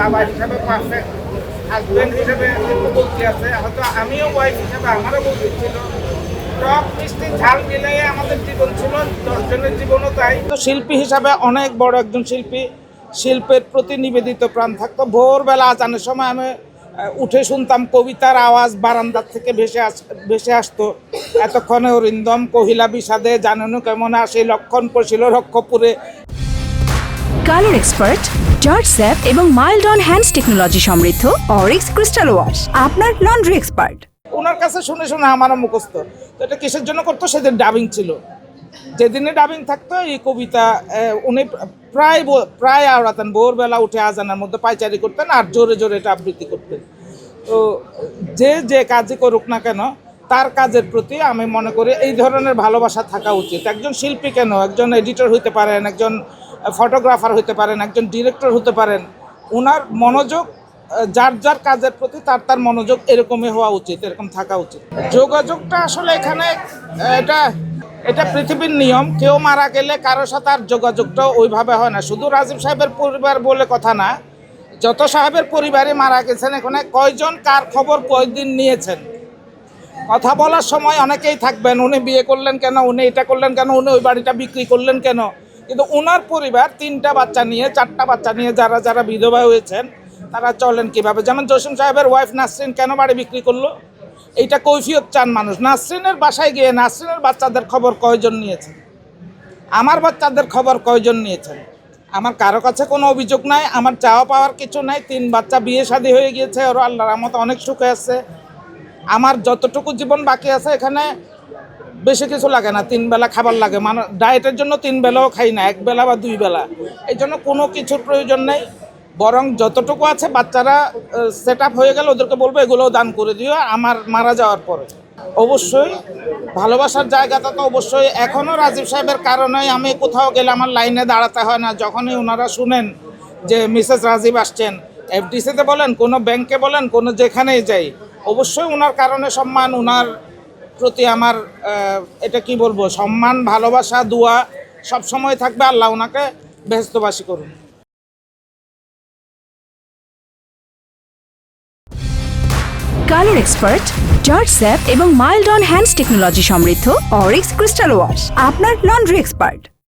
বাবা হিসাবে perfect husband হিসাবে বলতে আছে, হয়তো আমিও ওয়াইফ হিসাবে আমারও বলতে ছিল। টক, মিষ্টি, ঝাল মিলিয়ে আমাদের জীবন ছিল জীবনও তাই। তো শিল্পী হিসাবে অনেক বড় একজন শিল্পী, শিল্পের প্রতি নিবেদিত প্রাণ থাকতো। ভোরবেলা আজানের সময় আমি উঠে শুনতাম কবিতার আওয়াজ বারান্দার থেকে ভেসে আস, ভেসে আসতো। এতক্ষণে অরিন্দম, কহিলা বিষাদে, জানানো কেমন আসে লক্ষণ পড়ছিল রক্ষপুরে। কালার এক্সপার্ট জর্জ স্যাপ এবং মাইল্ড অন হ্যান্ডস টেকনোলজি সমৃদ্ধ অরিক্স ক্রিস্টাল ওয়াশ, আপনার লন্ড্রি এক্সপার্ট। ওনার কাছে শুনে শুনে আমারও মুখস্থ। তো এটা কিসের জন্য করতো? সেদিন ডাবিং ছিল। যেদিনে ডাবিং থাকতো, এই কবিতা উনি প্রায় প্রায় আওড়াতেন ভোরবেলা উঠে আজানের মধ্যে পাইচারি করতেন আর জোরে জোরে এটা আবৃত্তি করতেন। তো যে যে কাজই করুক না কেন তার কাজের প্রতি আমি মনে করি এই ধরনের ভালোবাসা থাকা উচিত। একজন শিল্পী কেন? একজন এডিটর হতে পারেন, একজন ফটোগ্রাফার হতে পারেন, একজন ডিরেক্টর হতে পারেন। ওনার মনোযোগ যার যার কাজের প্রতি তার তার মনোযোগ এরকমই হওয়া উচিত, এরকম থাকা উচিত। যোগাযোগটা আসলে এখানে এটা এটা পৃথিবীর নিয়ম। কেউ মারা গেলে কারোর সাথে আর যোগাযোগটাও ওইভাবে হয় না। শুধু রাজীব সাহেবের পরিবার বলে কথা না, যত সাহেবের পরিবারই মারা গেছেন, এখানে কয়জন, কার খবর কয়দিন নিয়েছেন? কথা বলার সময় অনেকেই থাকবেন, উনি বিয়ে করলেন কেন, উনি এটা করলেন কেন, উনি ওই বাড়িটা বিক্রি করলেন কেন? কিন্তু ওনার পরিবার তিনটা বাচ্চা নিয়ে, চারটা বাচ্চা নিয়ে যারা যারা বিধবা হয়েছেন, তারা চলেন কীভাবে? যেমন জসিম সাহেবের ওয়াইফ নাসরিন কেন বাড়ি বিক্রি করল? এইটা কৈফিয়ত চান মানুষ। নাসরিনের বাসায় গিয়ে নাসরিনের বাচ্চাদের খবর কয়জন নিয়েছেন? আমার বাচ্চাদের খবর কয়জন নিয়েছেন? আমার কারও কাছে কোনো অভিযোগ নাই, আমার চাওয়া পাওয়ার কিছু নাই, তিন বাচ্চা বিয়ে শাদী হয়ে গিয়েছে, ওরা আল্লাহর রহমতে অনেক সুখে আছে। আমার যতটুকু জীবন বাকি আছে এখানে বেশি কিছু লাগে না, তিন বেলা খাবার লাগে। মানে ডায়েটের জন্য তিন বেলাও খাই না, এক বেলা বা দুই বেলা। এই জন্য কোনো কিছুর প্রয়োজন নেই। বরং যতটুকু আছে বাচ্চারা সেট হয়ে গেলে ওদেরকে বলব, এগুলোও দান করে দিও আমার মারা যাওয়ার পরে। অবশ্যই ভালোবাসার জায়গাটা তো অবশ্যই এখনও রাজীব সাহেবের কারণেই আমি কোথাও গেলে আমার লাইনে দাঁড়াতে হয় না। যখনই ওনারা শুনেন যে মিসেস রাজীব আসছেন এফডিসিতে বলেন, কোনো ব্যাংকে বলেন, কোনো যেখানেই যাই অবশ্যই ওনার কারণে সম্মান ওনার প্রতি আমার এটা কি বলব, সম্মান, ভালোবাসা, দোয়া সব সময় থাকবে। আল্লাহ ওনাকে বেহস্তবাসী করুন। কালার এক্সপার্ট জর্জ স্যাপ এবং মাইল্ড অন হ্যান্ডস টেকনোলজি সমৃদ্ধ অরিক্স ক্রিস্টাল ওয়াশ, আপনার লন্ড্রি এক্সপার্ট।